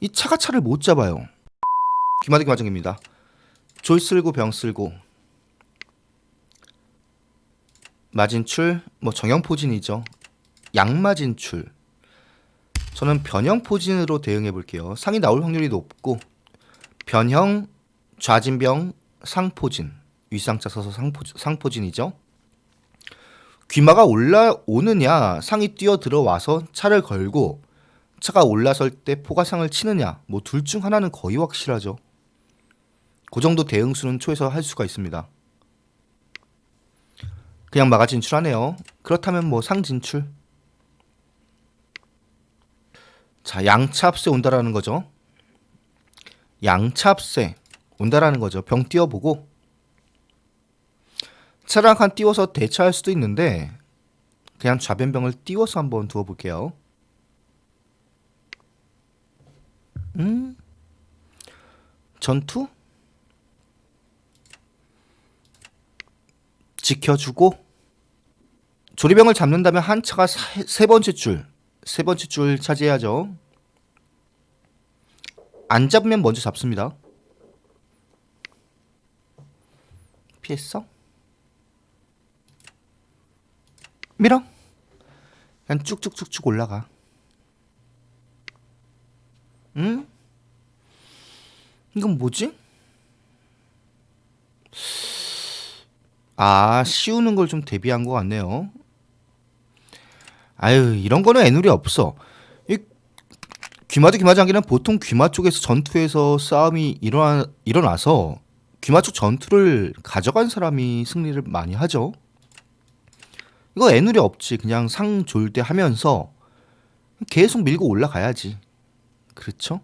이 차가 차를 못 잡아요. 귀마대기 과정입니다. 졸 쓸고 병 쓸고 마진출 뭐 정형 포진이죠. 양마진출. 저는 변형 포진으로 대응해 볼게요. 상이 나올 확률이 높고 변형 좌진병 상포진 윗상자 서서 상포, 상포진이죠. 귀마가 올라오느냐 상이 뛰어 들어와서 차를 걸고 차가 올라설 때 포가상을 치느냐 뭐 둘 중 하나는 거의 확실하죠. 그 정도 대응수는 초에서 할 수가 있습니다. 그냥 마가 진출하네요. 그렇다면 뭐 상 진출. 자 양차 합세 온다라는 거죠. 양차 합세 온다라는 거죠. 병 띄워보고 차량 한 띄워서 대처할 수도 있는데 그냥 좌변병을 띄워서 한번 두어볼게요. 음 전투 지켜주고 조리병을 잡는다면 한 차가 사- 세 번째 줄, 세 번째 줄 차지해야죠. 안 잡으면 먼저 잡습니다. 피했어? 밀어. 그냥 쭉쭉쭉쭉 올라가. 응? 이건 뭐지? 아, 씌우는 걸 좀 대비한 것 같네요. 아유, 이런 거는 애누리 없어. 이 귀마도 귀마장기는 보통 귀마 쪽에서 전투에서 싸움이 일어나, 일어나서 귀마 쪽 전투를 가져간 사람이 승리를 많이 하죠. 이거 애누리 없지. 그냥 상졸대 하면서 계속 밀고 올라가야지. 그렇죠?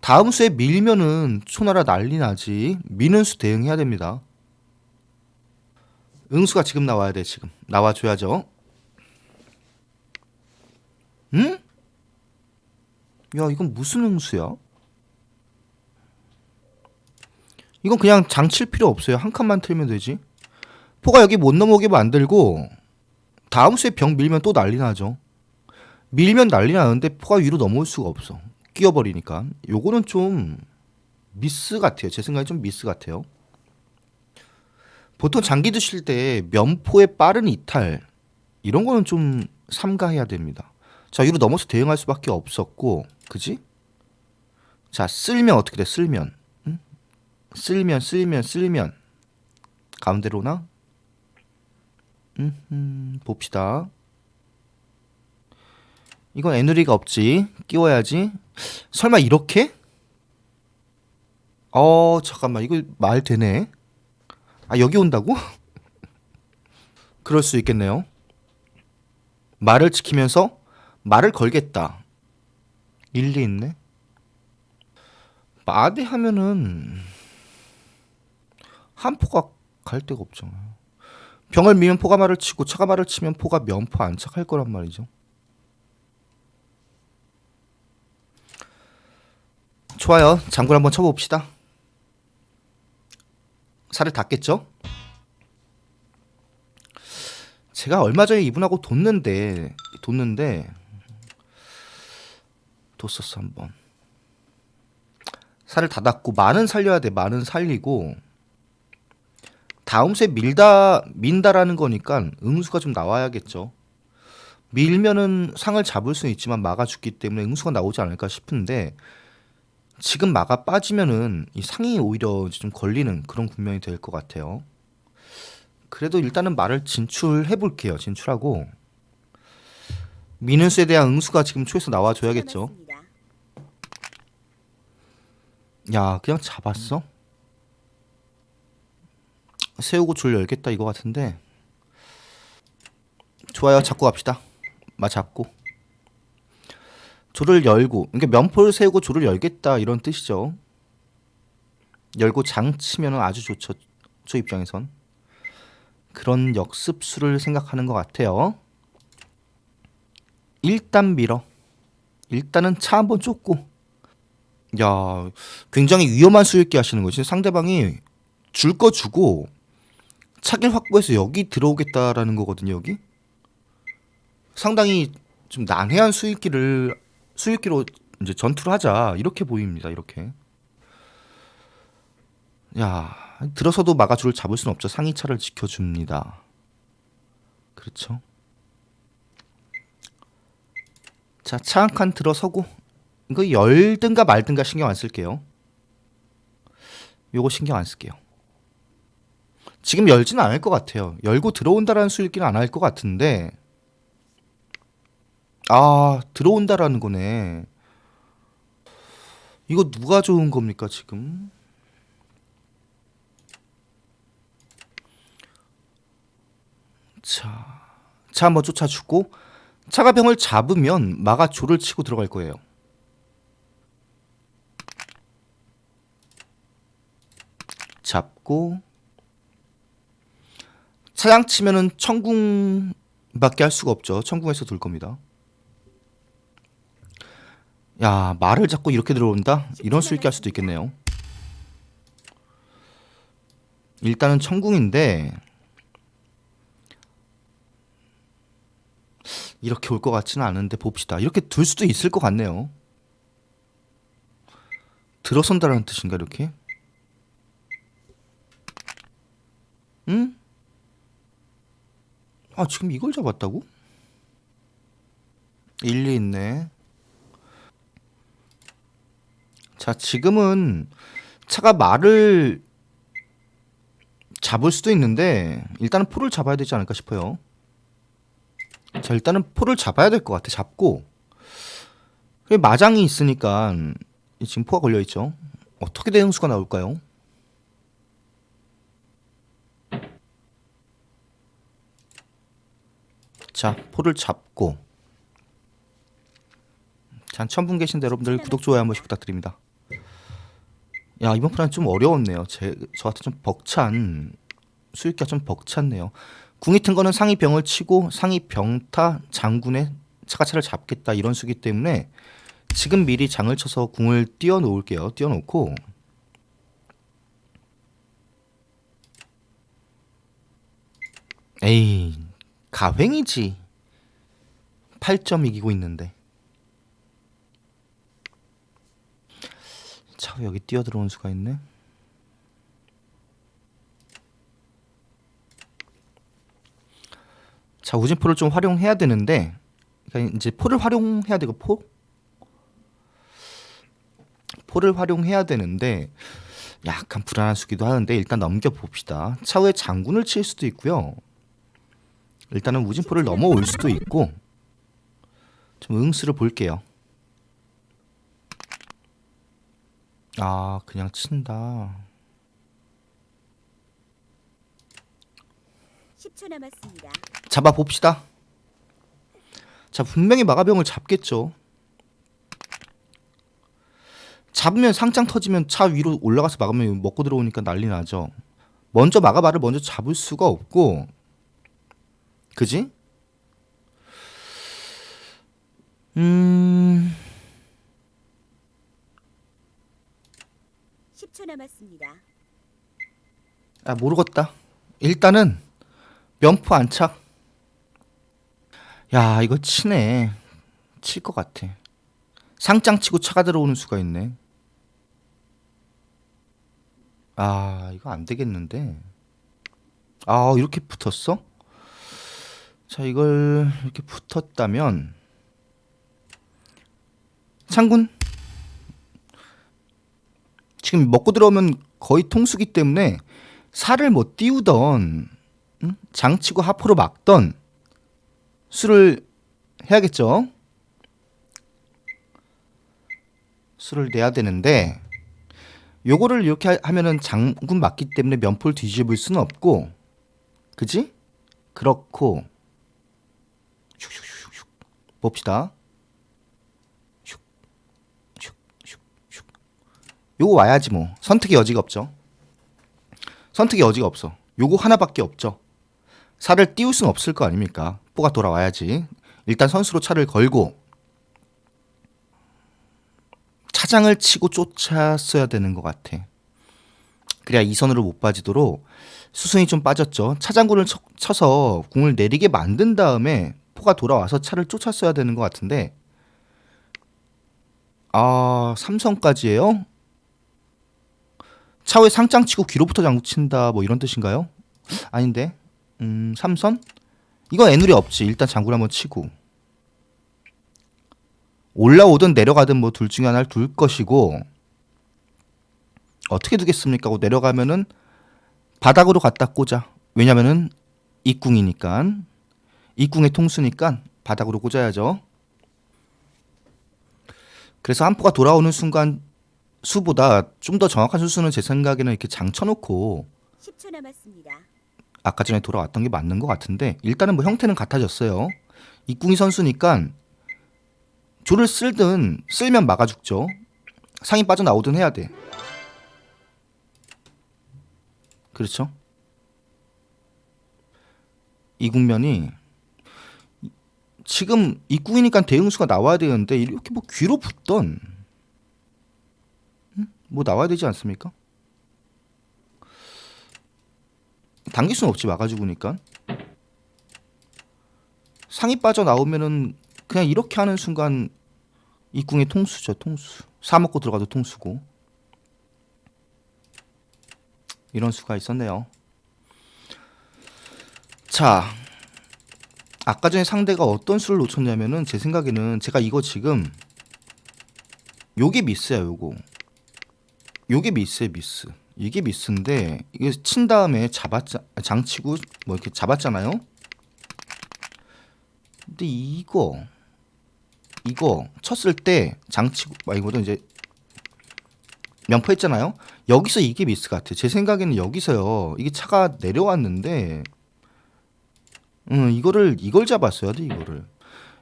다음 수에 밀면은 초나라 난리 나지. 미는 수 대응해야 됩니다. 응수가 지금 나와야 돼 지금 나와줘야죠 응? 야 이건 무슨 응수야? 이건 그냥 장 칠 필요 없어요 한 칸만 틀면 되지 포가 여기 못 넘어오게 만들고 다음 수에 병 밀면 또 난리 나죠 밀면 난리 나는데 포가 위로 넘어올 수가 없어 끼어버리니까 요거는 좀 미스 같아요 제 생각에 좀 미스 같아요 보통 장기 드실 때 면포의 빠른 이탈 이런 거는 좀 삼가해야 됩니다. 자 위로 넘어서 대응할 수밖에 없었고, 그지? 자 쓸면 어떻게 돼? 쓸면, 응? 쓸면 쓸면 쓸면 가운데로 나? 음, 음 봅시다. 이건 애누리가 없지. 끼워야지. 설마 이렇게? 어 잠깐만 이거 말 되네. 아 여기 온다고? 그럴 수 있겠네요. 말을 지키면서 말을 걸겠다. 일리 있네. 마대하면은 한 포가 갈 데가 없잖아요. 병을 미면 포가 말을 치고 차가 말을 치면 포가 면포 안착할 거란 말이죠. 좋아요. 장군 한번 쳐봅시다. 살을 닿겠죠? 제가 얼마 전에 이분하고 뒀는데 뒀는데 뒀었어 한번 살을 닫았고 만은 살려야 돼 만은 살리고 다음 세 밀다 민다라는 거니까 응수가 좀 나와야겠죠 밀면은 상을 잡을 수는 있지만 죽기 때문에 응수가 나오지 않을까 싶은데 지금 마가 빠지면은 이 상이 오히려 좀 걸리는 그런 국면이 될 것 같아요. 그래도 일단은 말을 진출해 볼게요. 진출하고 미는수에 대한 응수가 지금 초에서 나와줘야겠죠. 야, 그냥 잡았어? 세우고 줄 열겠다 이거 같은데. 좋아요. 잡고 갑시다. 마 잡고. 조를 열고 그러니까 면포를 세우고 조를 열겠다 이런 뜻이죠. 열고 장 치면은 아주 좋죠. 저 입장에선 그런 역습수를 생각하는 것 같아요. 일단 밀어. 일단은 차 한번 쫓고. 야, 굉장히 위험한 수익기 하시는 거지. 상대방이 줄 거 주고 차길 확보해서 여기 들어오겠다라는 거거든요. 여기 상당히 좀 난해한 수익기를 수익기로 이제 전투를 하자 이렇게 보입니다. 이렇게. 야 들어서도 마가줄을 잡을 수는 없죠. 상위차를 지켜줍니다. 그렇죠. 자, 차한칸 들어서고 이거 열든가 말든가 신경 안 쓸게요. 요거 신경 안 쓸게요. 지금 열지는 않을 것 같아요. 열고 들어온다라는 수익기는 안 할 것 같은데 아 들어온다라는 거네. 이거 누가 좋은 겁니까 지금? 자, 차 한번 쫓아주고 차가 병을 잡으면 마가 조를 치고 들어갈 거예요. 잡고 차량 치면은 천궁밖에 할 수가 없죠. 천궁에서 돌 겁니다. 야 말을 잡고 이렇게 들어온다? 이런 수익기 할 수도 있겠네요. 일단은 천궁인데 이렇게 올 것 같지는 않은데 봅시다. 이렇게 둘 수도 있을 것 같네요. 들어선다라는 뜻인가 이렇게? 응? 아 지금 이걸 잡았다고? 일리 있네. 자 지금은 차가 말을 잡을 수도 있는데 일단은 포를 잡아야 되지 않을까 싶어요. 자 일단은 포를 잡아야 될 것 같아 잡고. 마장이 있으니까 이 지금 포가 걸려 있죠. 어떻게 대응수가 나올까요? 자 포를 잡고. 자 처음 분 계신데 여러분들 구독 좋아요 한 번씩 부탁드립니다 야 이번 판은 좀 어려웠네요. 제, 저 같은 좀 벅찬 수익기가 좀 벅찼네요. 궁이 튼 거는 상위 병을 치고 상위 병타 장군의 차가차를 잡겠다 이런 수기 때문에 지금 미리 장을 쳐서 궁을 띄워 놓을게요. 띄워 놓고. 에이 가횡이지. 8점 이기고 있는데 차 여기 뛰어 들어온 수가 있네. 자 우진포를 좀 활용해야 되는데 그러니까 이제 포를 활용해야 되고 포 포를 활용해야 되는데 약간 불안한 수기도 하는데 일단 넘겨 봅시다. 차후에 장군을 칠 수도 있고요. 일단은 우진포를 넘어올 수도 있고 좀 응수를 볼게요. 아 그냥 친다. 10초 남았습니다. 잡아 봅시다. 자 분명히 마가병을 잡겠죠. 잡으면 상장 터지면 차 위로 올라가서 막으면 먹고 들어오니까 난리 나죠. 먼저 마가바를 먼저 잡을 수가 없고, 그지? 음, 10초 남았습니다. 아 모르겠다. 일단은 면포 안착. 야 이거 치네. 칠 것 같아. 상장 치고 차가 들어오는 수가 있네. 아 이거 안 되겠는데. 아 이렇게 붙었어? 자 이걸 이렇게 붙었다면 창군 지금 먹고 들어오면 거의 통수기 때문에 살을 못 띄우던 응? 장치고 하프로 막던 수를 해야겠죠. 수를 내야 되는데 요거를 이렇게 하- 하면은 장군 맞기 때문에 면포를 뒤집을 수는 없고 그지? 그렇고 슉슉슉슉 봅시다. 슉, 슉, 슉, 슉. 요거 와야지 뭐 선택의 여지가 없죠. 선택의 여지가 없어. 요거 하나밖에 없죠. 살을 띄울 수는 없을 거 아닙니까? 뽀가 돌아와야지. 일단 선수로 차를 걸고 차장을 치고 쫓았어야 되는 것 같아. 그래야 이선으로 못 빠지도록 수순이 좀 빠졌죠. 차장군을 쳐, 쳐서 궁을 내리게 만든 다음에 포가 돌아와서 차를 쫓았어야 되는 것 같은데 아 삼성까지예요? 차후에 상장 치고 귀로부터 장구 친다 뭐 이런 뜻인가요? 아닌데. 음 삼선? 이건 애누리 없지. 일단 장구를 한번 치고. 올라오든 내려가든 뭐 둘 중에 하나를 둘 것이고. 어떻게 두겠습니까? 하고 내려가면은 바닥으로 갖다 꽂아. 왜냐면은 입궁이니까. 입궁의 통수니까 바닥으로 꽂아야죠. 그래서 한 포가 돌아오는 순간 수보다 좀 더 정확한 수수는 제 생각에는 이렇게 장 쳐놓고 10초 남았습니다. 아까 전에 돌아왔던 게 맞는 것 같은데 일단은 뭐 형태는 같아졌어요. 이궁이 선수니까 조를 쓸든 쓸면 막아 죽죠. 상이 빠져나오든 해야 돼. 그렇죠? 이 국면이 지금 이궁이니까 대응수가 나와야 되는데 이렇게 뭐 귀로 붙던 음? 뭐 나와야 되지 않습니까? 당길 수는 없지 막아주고니까. 상이 빠져 나오면은 그냥 이렇게 하는 순간 이궁의 통수죠 통수. 사 먹고 들어가도 통수고. 이런 수가 있었네요. 자 아까 전에 상대가 어떤 수를 놓쳤냐면은 제 생각에는 제가 이거 지금 요게 미스야 요거 요게 미스야 미스 이게 미스인데 이게 친 다음에 잡았자 장치고 뭐 이렇게 잡았잖아요. 근데 이거 이거 쳤을 때 장치고 아 이거도 이제 면포했잖아요. 여기서 이게 미스 같아. 제 생각에는 여기서요. 이게 차가 내려왔는데 음 이거를 이걸 잡았어야 돼 이거를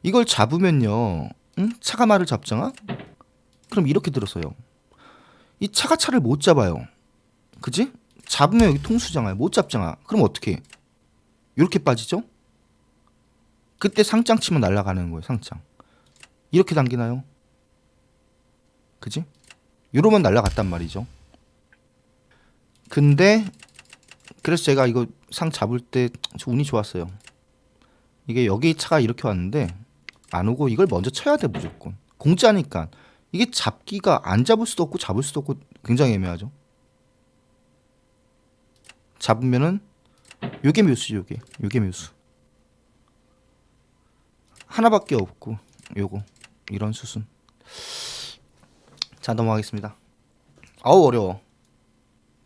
이걸 잡으면요. 응? 차가 말을 잡잖아. 그럼 이렇게 들었어요. 이 차가 차를 못 잡아요. 그지? 잡으면 여기 통수잖아요. 못 잡잖아. 그럼 어떻게? 이렇게 빠지죠? 그때 상장 치면 날아가는 거예요. 상장. 이렇게 당기나요? 그지? 이러면 날아갔단 말이죠. 근데 그래서 제가 이거 상 잡을 때 운이 좋았어요. 이게 여기 차가 이렇게 왔는데 안 오고 이걸 먼저 쳐야 돼 무조건. 공짜니까 이게 잡기가 안 잡을 수도 없고 잡을 수도 없고 굉장히 애매하죠. 잡으면은 요게 묘수 요게. 요게 묘수. 하나밖에 없고 요거. 이런 수순. 자 넘어가겠습니다. 아우 어려워